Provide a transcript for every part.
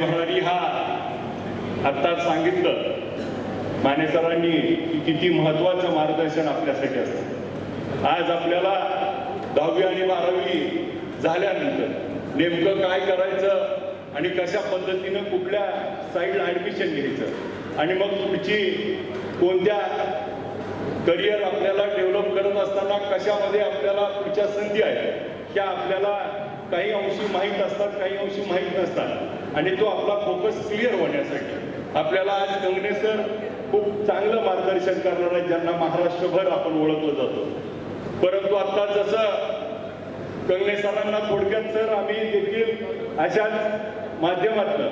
भरारी हा आत्ताच सांगितलं. माने सरांनी की किती महत्वाचं मार्गदर्शन आपल्यासाठी असतं. आज आपल्याला दहावी आणि बारावी झाल्यानंतर नेमकं काय करायचं आणि कशा पद्धतीनं कुठल्या साईडला ऍडमिशन घ्यायचं आणि मग पुढची कोणत्या करिअर आपल्याला डेव्हलप करत असताना कशामध्ये आपल्याला पुढच्या संधी आहेत त्या आपल्याला काही अंशी माहीत असतात काही अंशी माहीत नसतात. आणि तो आपला फोकस क्लिअर होण्यासाठी आपल्याला आज कंगणे सर खूप चांगलं मार्गदर्शन करणार आहेत ज्यांना महाराष्ट्रभर आपण ओळखलं जातो. परंतु आता जसं कंगणे सरांना थोडक्यात सर आम्ही देखील अशाच माध्यमातनं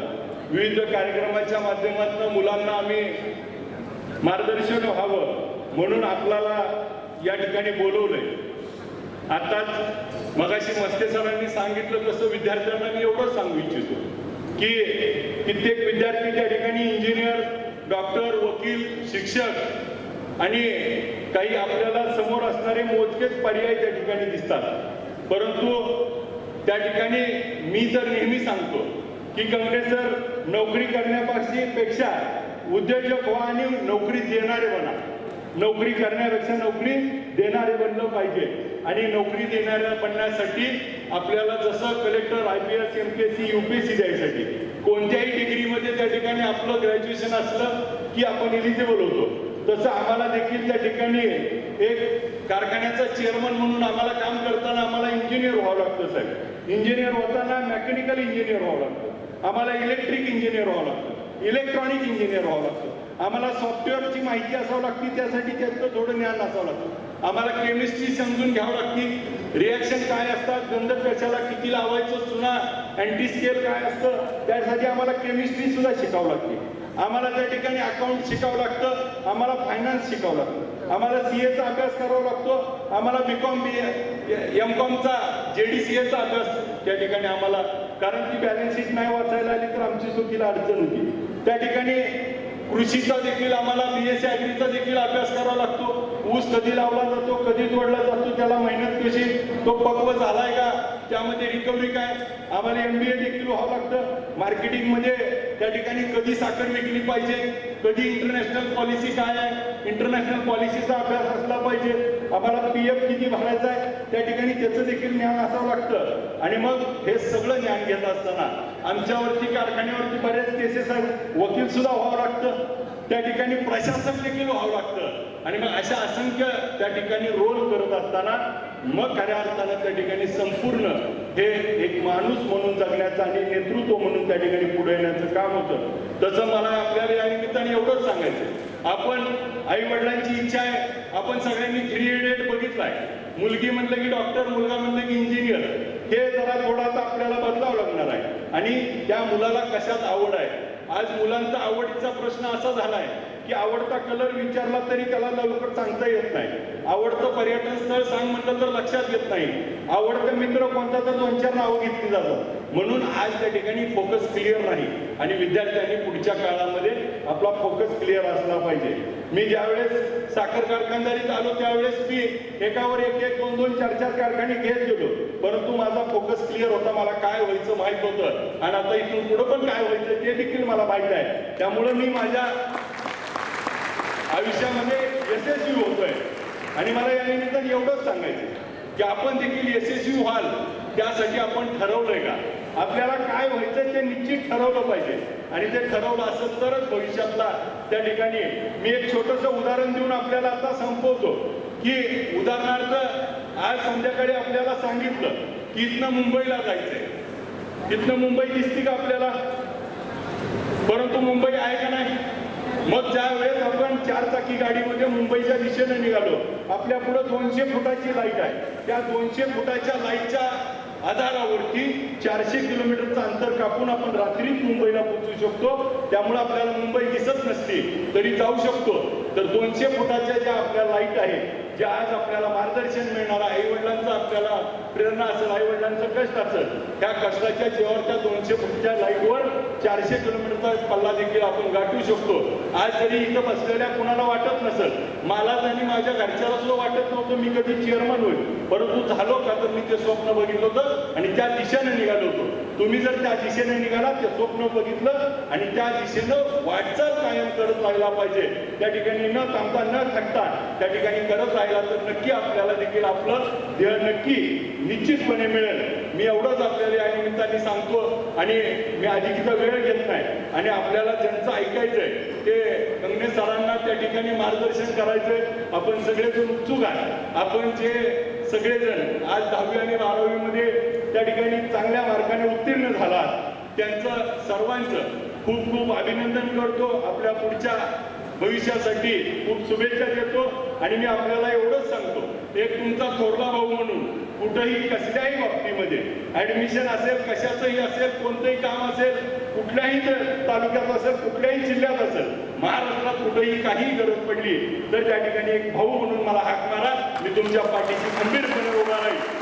विविध कार्यक्रमाच्या माध्यमातून मुलांना आम्ही मार्गदर्शन व्हावं. म्हणून आपल्याला या ठिकाणी बोलवलंय. आताच मगाशी मस्ते सरांनी सांगितलं तसं विद्यार्थ्यांना मी एवढंच सांगू इच्छितो की कित्येक विद्यार्थी त्या ठिकाणी इंजिनियर डॉक्टर वकील शिक्षक आणि काही आपल्याला समोर असणारे मोजकेच पर्याय त्या ठिकाणी दिसतात. परंतु त्या ठिकाणी मी तर नेहमी सांगतो की कंगणे सर नोकरी करण्यापासून पेक्षा उद्योजक व्हा आणि नोकरी देणारे बना. नोकरी करण्यापेक्षा नोकरी देणारे बनलं पाहिजे. आणि नोकरी देणाऱ्या बनण्यासाठी आपल्याला जसं collector I P S M P S C U P S C द्यायसाठी कोणत्याही डिग्रीमध्ये त्या ठिकाणी आपलं ग्रॅज्युएशन असलं की आपण एलिजिबल होतो. तसं आम्हाला देखील त्या ठिकाणी एक कारखान्याचा चेअरमन म्हणून आम्हाला काम करताना आम्हाला इंजिनियर व्हावं लागतं साहेब. इंजिनियर होताना मेकॅनिकल इंजिनियर व्हावं लागतं. आम्हाला इलेक्ट्रिक इंजिनियर व्हावं लागतं. इलेक्ट्रॉनिक इंजिनियर व्हावं लागतं. आम्हाला सॉफ्टवेअरची माहिती असावं लागते त्यासाठी त्यातलं थोडं ज्ञान असावं लागतं. आम्हाला केमिस्ट्री समजून घ्यावं लागते. रिॲक्शन काय असतात गंधक कशाला किती लावायचं चुना अँटी स्केल काय असतं त्यासाठी आम्हाला केमिस्ट्री सुद्धा शिकावं लागते. आम्हाला त्या ठिकाणी अकाउंट शिकावं लागतं आम्हाला फायनान्स शिकावं लागतं. आम्हाला सी एचा अभ्यास करावा लागतो आम्हाला बी कॉम बी एम कॉमचा जे डी सी एचा अभ्यास त्या ठिकाणी आम्हाला कारण ती बॅलन्स शीट नाही वाचायला आली तर आमची चुकीला अडचण होती. त्या ठिकाणी कृषीचा देखील आम्हाला बी एस ॲग्रीचा देखील अभ्यास करावा लागतो. ऊस कधी लावला जातो कधी तोडला जातो त्याला मेहनत कशी तो पक्व झालाय का त्यामध्ये रिकव्हरी काय? आम्हाला एम बी ए देखील व्हावं लागतं. मार्केटिंगमध्ये त्या ठिकाणी कधी साखर विकली पाहिजे कधी इंटरनॅशनल पॉलिसी काय आहे? इंटरनॅशनल पॉलिसीचा अभ्यास असला पाहिजे. आम्हाला पी एफ किती भरायचा आहे? त्या ठिकाणी त्याचं देखील ज्ञान असावं लागतं. आणि मग हे सगळं ज्ञान घेत असताना आमच्यावरती कारखान्यावरती बरेच केसेस आहेत. वकील सुद्धा व्हावं लागतं. त्या ठिकाणी प्रशासक देखील व्हावं लागतं. आणि मग अशा असंख्य त्या ठिकाणी रोल करत असताना मग खऱ्या अर्थानं त्या ठिकाणी संपूर्ण हे एक माणूस म्हणून जगण्याचं आणि नेतृत्व म्हणून त्या ठिकाणी पुढे येण्याचं काम होतं. तसं मला आपल्याला या निमित्ताने एवढंच सांगायचं आपण आई वडिलांची इच्छा आहे. आपण सगळ्यांनी थ्री एट बघितलाय मुलगी म्हणलं की डॉक्टर मुलगा म्हणलं की इंजिनियर हे जरा थोडासा आपल्याला बदलावं लागणार आहे. आणि त्या मुलाला कशात आवड आहे? आज मुलांचा आवडीचा प्रश्न असा झालाय की आवडता कलर विचारला तरी त्याला लवकर सांगता येत नाही. आवडतं पर्यटन स्थळ सांग म्हटलं तर लक्षात येत नाही. आवडतं मित्र कोणता तर दोन चार नावं घेतली जातात. म्हणून आज त्या ठिकाणी फोकस क्लिअर नाही. आणि विद्यार्थ्यांनी पुढच्या काळामध्ये आपला फोकस क्लिअर असला पाहिजे. मी ज्यावेळेस साखर कारखानदारीत आलो त्यावेळेस मी एकावर एक एक दोन दोन चार चार कारखाने घेत गेलो. परंतु माझा फोकस क्लिअर होता मला काय व्हायचं माहीत होतं आणि आता इथून पुढं पण काय व्हायचं ते देखील मला माहीत आहे. त्यामुळं मी माझ्या आयुष्यामध्ये यशस्वी होतोय. आणि मला या निमित्तानं एवढंच सांगायचं की आपण देखील यशस्वी व्हाल त्यासाठी आपण ठरवलंय का? आपल्याला काय व्हायचं ते निश्चित ठरवलं पाहिजे. आणि ते ठरवलं असेल तरच भविष्यातला त्या ठिकाणी मी एक छोटंसं उदाहरण देऊन आपल्याला आता संपवतो की उदाहरणार्थ आज संध्याकाळी आपल्याला सांगितलं की इथनं मुंबईला जायचंय. इथनं मुंबई दिसती का आपल्याला? परंतु मुंबई आहे का नाही? मग ज्या वेळेस आपण चार चाकी गाडीमध्ये मुंबईच्या दिशेने निघालो आपल्या पुढे दोनशे फुटाची लाइट आहे. त्या दोनशे फुटाच्या लाईटच्या आधारावरती चारशे किलोमीटरचं अंतर कापून आपण रात्रीच मुंबईला पोहोचू शकतो. त्यामुळे आपल्याला मुंबई दिसत नसली तरी जाऊ शकतो. तर दोनशे फुटाच्या ज्या आपल्या लाइट आहेत जे आज आपल्याला मार्गदर्शन मिळणार आहे आई वडिलांचं आपल्याला प्रेरणा असेल आई वडिलांचं कष्ट असेल त्या कष्टाच्या जीवावर त्या दोनशे फुटच्या लाईटवर चारशे किलोमीटरचा पल्ला देखील आपण गाठू शकतो. आज जरी इथं बसलेल्या कुणाला वाटत नसेल मलाच आणि माझ्या घरच्याला सुद्धा वाटत नव्हतं मी कधी चेअरमन होईल. परंतु झालो का तर मी ते स्वप्न बघितलं होतं आणि त्या दिशेने निघालो होतो. तुम्ही जर त्या दिशेने निघाला ते स्वप्न बघितलं आणि त्या दिशेनं वाटचाल कायम करत राहिला पाहिजे. त्या ठिकाणी न थांबता न थकता त्या ठिकाणी करत राहिला तर नक्की आपल्याला देखील आपलं ध्येय नक्की निश्चितपणे मिळेल. मी एवढंच आपल्याला या निमित्ताने सांगतो आणि मी अधिकचा वेळ घेत नाही. आणि आपल्याला ज्यांचं ऐकायचंय ते कंगणे सरांना त्या ठिकाणी मार्गदर्शन करायचंय. आपण सगळेजण उत्सुक आहे आपण जे सगळेजण आज दहावी आणि बारावीमध्ये त्या ठिकाणी चांगल्या मार्गाने उत्तीर्ण झाला त्यांचं सर्वांचं खूप खूप अभिनंदन करतो. आपल्या पुढच्या भविष्यासाठी खूप शुभेच्छा देतो. आणि मी आपल्याला एवढंच सांगतो एक तुमचा थोरला भाऊ म्हणून कुठंही कसल्याही बाबतीमध्ये ऍडमिशन असेल कशाचंही असेल कोणतंही काम असेल कुठल्याही तालुक्यात असेल कुठल्याही जिल्ह्यात असेल महाराष्ट्रात कुठेही काही गरज पडली तर त्या ठिकाणी एक भाऊ म्हणून मला हाक मारा मी तुमच्या पाठीशी खंबीरपणे उभा राहील